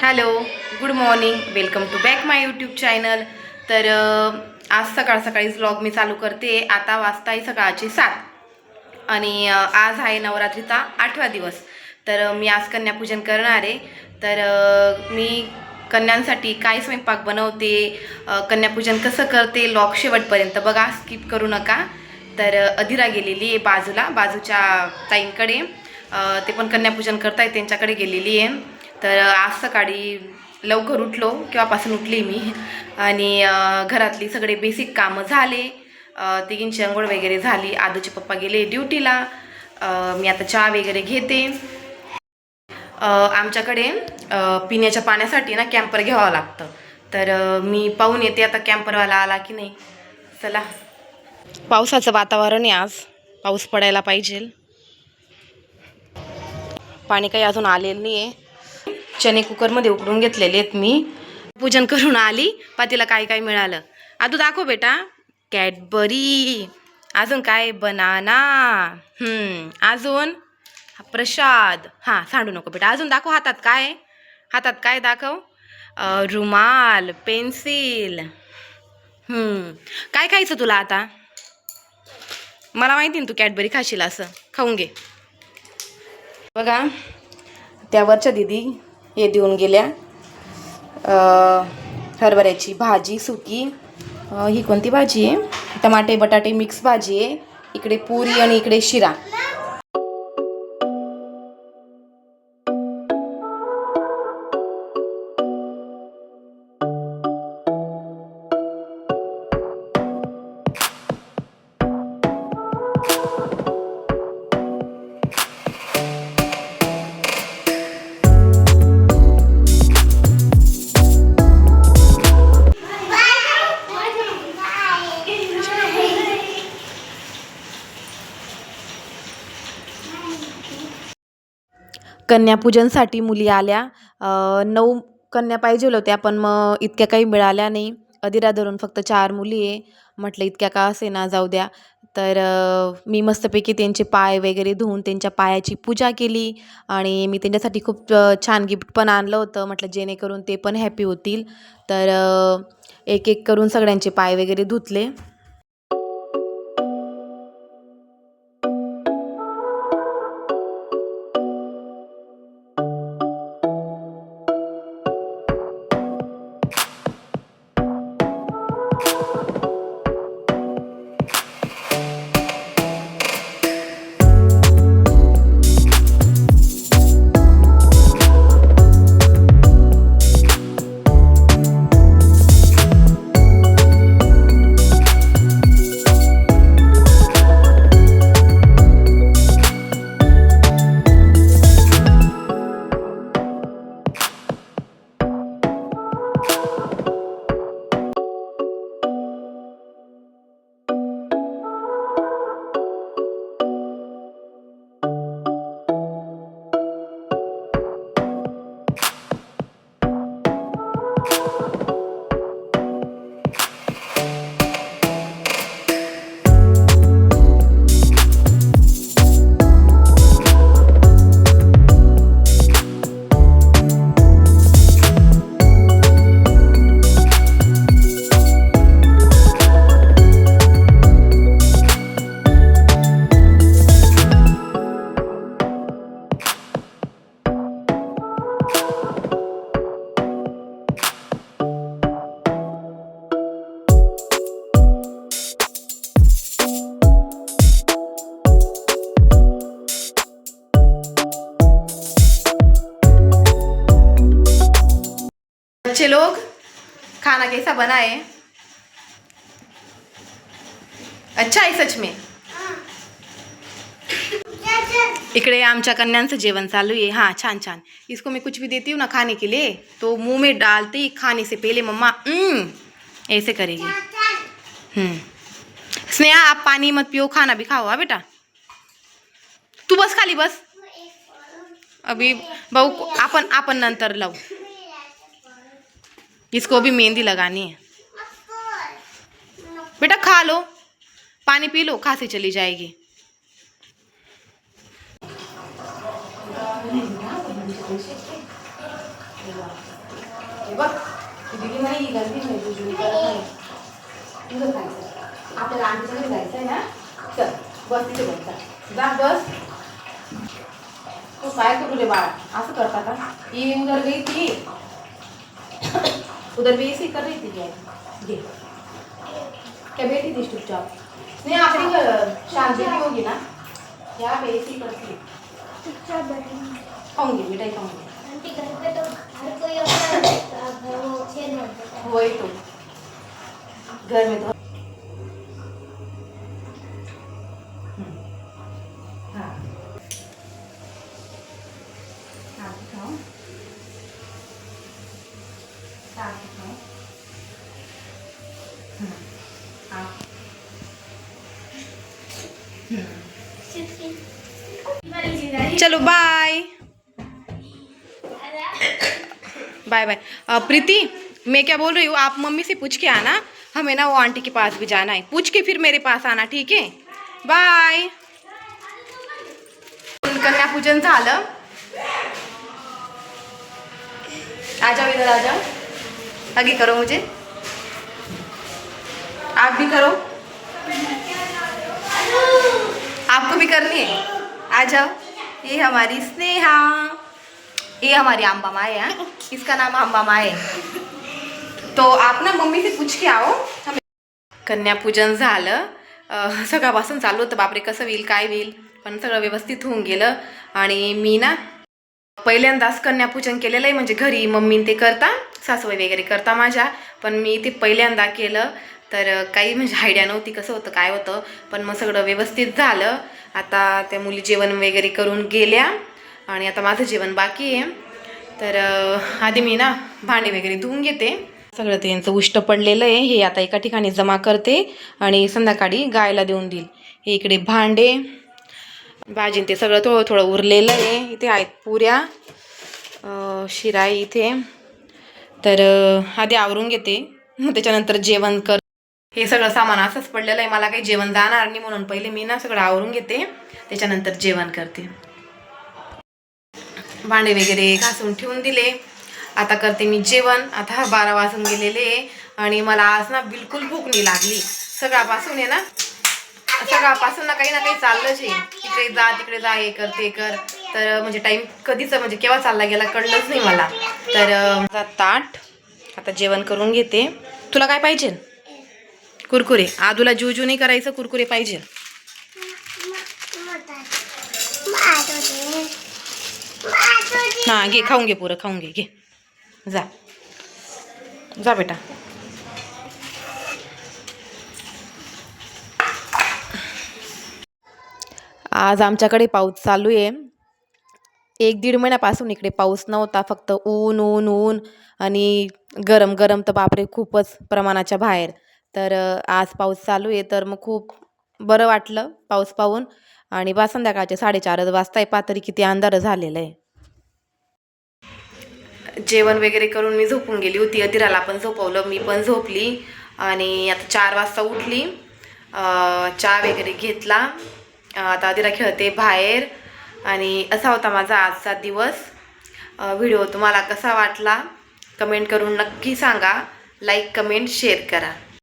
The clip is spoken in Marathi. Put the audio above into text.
Hello good morning. Welcome to back my YouTube channel. तर आज सकाळ सकाळीच ब्लॉग मी चालू करते. आता वाजता आहे सकाळचे सात. आणि आज आहे नवरात्रीचा आठवा दिवस. तर मी आज कन्यापूजन करणार आहे. तर मी कन्यांसाठी काय स्वयंपाक बनवते कन्यापूजन कसं करते लॉक शेवटपर्यंत बघा स्किप करू नका. तर अधिरा गेलेली आहे बाजूला बाजूच्या ताईंकडे. ते पण कन्यापूजन करतायत त्यांच्याकडे गेलेली आहे. तर आज सकाळी लवकर उठलो केव्हापासून उठली मी. आणि घरातली सगळे बेसिक कामं झाले. तिघींची अंघोळ वगैरे झाली. आदूचे पप्पा गेले ड्युटीला मी आता चहा वगैरे घेते. आमच्याकडे पिण्याच्या पाण्यासाठी ना कॅम्पर घ्यावं लागतं. तर मी पाहून येते आता कॅम्परवाला आला की नाही. चला. पावसाचं वातावरण आहे आज. पाऊस पडायला पाहिजे. पाणी काही अजून आलेलं नाही आहे चणे कुकरमध्ये उकडून घेतलेले आहेत मी. पूजन करून आली पातीला काय काय मिळालं. आता दाखव बेटा. कॅडबरी. अजून काय? बनाना. अजून प्रसाद. हां सांडू नको बेटा. अजून दाखव हातात काय हातात काय दाखव? रुमाल पेन्सिल. काय खायचं तुला आता? मला माहिती ना तू कॅडबरी खाशील असं. खाऊन घे. बघा त्यावरच्या दिदी हे देऊन गेल्या. हरभऱ्याची भाजी सुकी. ही कोणती भाजी आहे? टमाटे बटाटे मिक्स भाजी आहे. इकडे पुरी आणि इकडे शिरा. कन्यापूजनसाठी मुली आल्या. नऊ कन्या पाहिजे होत्या पण मग इतक्या काही मिळाल्या नाही. अधिरा धरून फक्त चार मुली आहे. म्हटलं इतक्या का असे ना जाऊ द्या. तर मी मस्तपैकी त्यांचे पाय वगैरे धुवून त्यांच्या पायाची पूजा केली. आणि मी त्यांच्यासाठी खूप छान गिफ्ट पण आणलं होतं. म्हटलं जेणेकरून ते पण हॅपी होतील. तर एक एक करून सगळ्यांचे पाय वगैरे धुतले. बच्चे लोग खाना कैसा बना है? अच्छा आहे सच में। इकडे आमच्या कन्यांचं जेवण चालू आहे. हाँ छान छान. इसको मैं कुछ भी देती हूँ ना खाने के लिए तो मुंह में डालते ही खाने से पहले मम्मा ऐसे करेगी। स्नेहा आप पानी मत पियो खाना भी खाओ हाँ बेटा? तू बस खाली बस। अभी भाऊ आपण आपण नंतर लावू इसको भी मेहंदी लगानी है। बेटा खा लो। पानी पी लो, खांसी चली जाएगी। ती आपल्याला आमच्या घरी जायचं बस तू करता का ही उधर गई थी उधर भी ऐसे कर रही थी क्या ये। क्या बैठी थी चुपचाप? नहीं आपकी शांति भी होगी ना? क्या पे ऐसी करती होंगी चुपचाप ही। खाऊँगी मिठाई खाऊँगी। घर पे तो हर कोई होता है वो वही तो। घर में तो चलो बाय बाय बाय प्रीति मैं क्या बोल रही हूँ? आप मम्मी से पूछ के आना। हमें ना वो आंटी के पास भी जाना है। पूछ के फिर मेरे पास आना ठीक है? बाय कन्या पूजन झालं. आजा इधर आजा. आगे करो मुझे। आप भी करो। आपको भी करनी है? आ जाओ। ये हमारी स्नेहा। ये हमारी अम्बा माए है हाँ? इसका नाम अम्बा माए है। तो आप ना मम्मी से पूछ के आओ। हम कन्यापूजन झालं। सगळ्यापासून सकाळपासून चालू होतं. बापरे कसं होईल काय होईल? पण सगळं व्यवस्थित होऊन गेलं. आणि मी ना पहिल्यांदाच कन्यापूजन केलेलं आहे म्हणजे घरी मम्मी ते करता सासवाई वगैरे करता माझ्या. पण मी ते पहिल्यांदा केलं तर काही म्हणजे आयडिया नव्हती कसं होतं काय होतं. पण मग सगळं व्यवस्थित झालं. आता त्या मुली जेवण वगैरे करून गेल्या आणि आता माझं जेवण बाकी आहे. तर आधी मी ना भांडे वगैरे धुवून घेते. सगळं ते यांचं उष्ट पडलेलं आहे हे आता एका ठिकाणी जमा करते आणि संध्याकाळी गायला देऊन देईल. हे इकडे भांडे. भाजीन ते सगळं थोडं थोडं उरलेलं आहे. इथे आहेत पुऱ्या अं, शिरा इथे. तर आधी आवरून घेते. मग त्याच्यानंतर जेवण कर हे सगळं सामान असंच पडलेलं आहे. मला काही जेवण जाणार नाही म्हणून पहिले मी ना सगळं आवरून घेते. त्याच्यानंतर जेवण करते. भांडे वगैरे घासून ठेवून दिले. आता करते मी जेवण. आता बारा वाजून गेलेले आहे. आणि मला आज ना बिलकुल भूक नाही लागली. सगळ्यापासून आहे ना सकाळपासून ना काही ना काही चाललंच आहे. तिकडे जा तिकडे जा हे कर ते कर. तर म्हणजे टाईम कधीच म्हणजे केव्हा चालला गेला कळलंच नाही मला. तर ताट आता जेवण करून घेते. तुला काय पाहिजे? कुरकुरे. आदूला जूजू नाही करायचं कुरकुरे पाहिजे. हां घे खाऊन घे पुरं खाऊन घे घे. जा. जा बेटा. आज आमच्याकडे पाऊस चालू आहे. एक दीड महिन्यापासून इकडे पाऊस नव्हता फक्त ऊन ऊन ऊन आणि गरम गरम तर बापरे खूपच प्रमाणाच्या बाहेर. तर आज पाऊस चालू आहे तर मग खूप बरं वाटलं पाऊस पाहून. आणि बा संध्याकाळचे साडेचारच वाजता पा तरी किती अंधार झालेलं आहे. जेवण वगैरे करून मी झोपून गेली होती अतिराला पण झोपवलं मी पण झोपली. आणि आता चार वाजता उठली. चहा वगैरे घेतला. आता तिला खेळते बाहेर आणि असा होता माझा आजचा दिवस. व्हिडिओ तुम्हाला कसा वाटला? कमेंट करून नक्की सांगा. लाईक कमेंट शेअर करा.